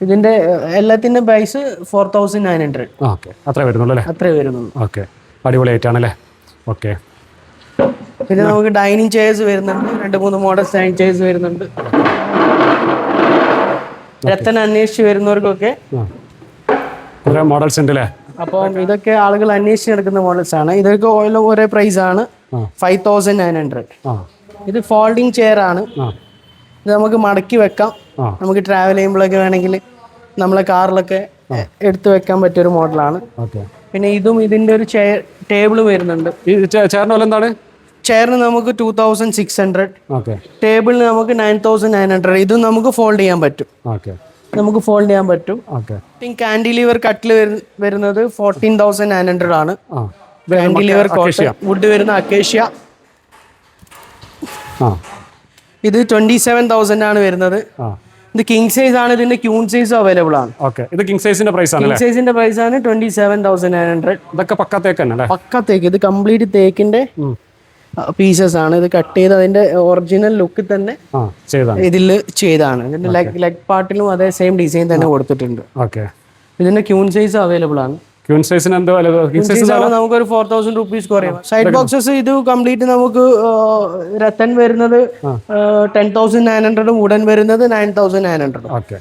ഇതിന്റെ എല്ലാത്തിന്റെ price four thousand nine hundred okay. അത്രേ വരുന്നുള്ളൂ അല്ലേ? അത്രേ വരുന്നുള്ളൂ. ഓക്കെ. അടിപൊളിയായിട്ടാണല്ലേ ഓക്കെ. പിന്നെ നമുക്ക് ഡൈനിങ് ചെയർസ് വരുന്നുണ്ട്. രണ്ട് മൂന്ന് മോഡൽ ഡൈനിങ് ചെയർസ് വരുന്നുണ്ട്. രത്തൻ അന്വേഷിച്ച് വരുന്നവർക്കൊക്കെ കുറെ മോഡൽസ് ഉണ്ട് അല്ലേ? അപ്പം ഇതൊക്കെ ആളുകൾ അന്വേഷിച്ച് നടക്കുന്ന മോഡൽസ് ആണ്. ഇതൊക്കെ ഓരോ ഒരേ പ്രൈസ് ആണ്. ഫൈവ് തൗസൻഡ് നയൻ ഹൺഡ്രഡ് ഇത് ഫോൾഡിങ് ചെയർ ആണ്. ഇത് നമുക്ക് മടക്കി വെക്കാം. നമുക്ക് ട്രാവൽ ചെയ്യുമ്പോഴൊക്കെ വേണമെങ്കിൽ നമ്മളെ കാറിലൊക്കെ എടുത്തു വെക്കാൻ പറ്റിയ ഒരു മോഡലാണ് പിന്നെ ഇതും ഇതിന്റെ ഒരു ചെയർ ടേബിൾ വരുന്നുണ്ട്. എന്താണ്? ചെയറിന് നമുക്ക് ടൂ തൗസൻഡ് സിക്സ് ഹൺഡ്രഡ് ടേബിളിന് നമുക്ക് നയൻ തൗസൻഡ് നയൻ ഹൺഡ്രഡ് ഇതും നമുക്ക് ഫോൾഡ് ചെയ്യാൻ പറ്റും. നമുക്ക് ഫോൾഡ് ചെയ്യാൻ പറ്റും. കാൻഡിലിവർ കട്ടിൽ വരുന്നത് ഫോർട്ടീൻ തൗസൻഡ് നയൻ ഹൺഡ്രഡ് ആണ്. കാൻഡിലിവർ വുഡ് വരുന്ന അക്കേഷ്യ. ഇത് ട്വന്റി സെവൻ തൗസൻഡ് ആണ് വരുന്നത്. ഇത് കിങ് സൈസ് ആണ് ഇതിന്റെ ക്യൂൺ സൈസ് അവൈലബിൾ ആണ്. ഓക്കെ. ഇത് കിങ് സൈസിന്റെ പ്രൈസ് ആണ് കിങ് സൈസിന്റെ പ്രൈസ് ആണ് twenty seven thousand nine hundred ഇതൊക്കെ പക്കത്തേക്ക് തന്നെ പക്ക തേക്ക് ഇത് കംപ്ലീറ്റ് തേക്കിന്റെ പീസസ് ആണ്. ഇത് കട്ട് ചെയ്ത് അതിന്റെ ഒറിജിനൽ ലുക്ക് തന്നെ ഇതിൽ ചെയ്താണ്. ഇതിന്റെ ലെഗ് ലെഗ് പാർട്ടിലും അതേ സെയിം ഡിസൈൻ തന്നെ കൊടുത്തിട്ടുണ്ട്. ഓക്കെ. ഇതിന്റെ ക്യൂൺ സൈസ് അവൈലബിൾ ആണ്. ക്യൂൺ സൈസിന് എന്തോ നമുക്കൊരു ഫോർ തൗസൻഡ് റുപ്പീസ് കുറയും. സൈഡ് ബോക്സസ് ഇത് കംപ്ലീറ്റ് നമുക്ക് രത്തൻ വരുന്നത് ടെൻ തൗസൻഡ് നയൻ ഹൺഡ്രഡും ഉടൻ വരുന്നത് നയൻ തൗസൻഡ് നയൻ ഹൺഡ്രഡും ഓക്കെ.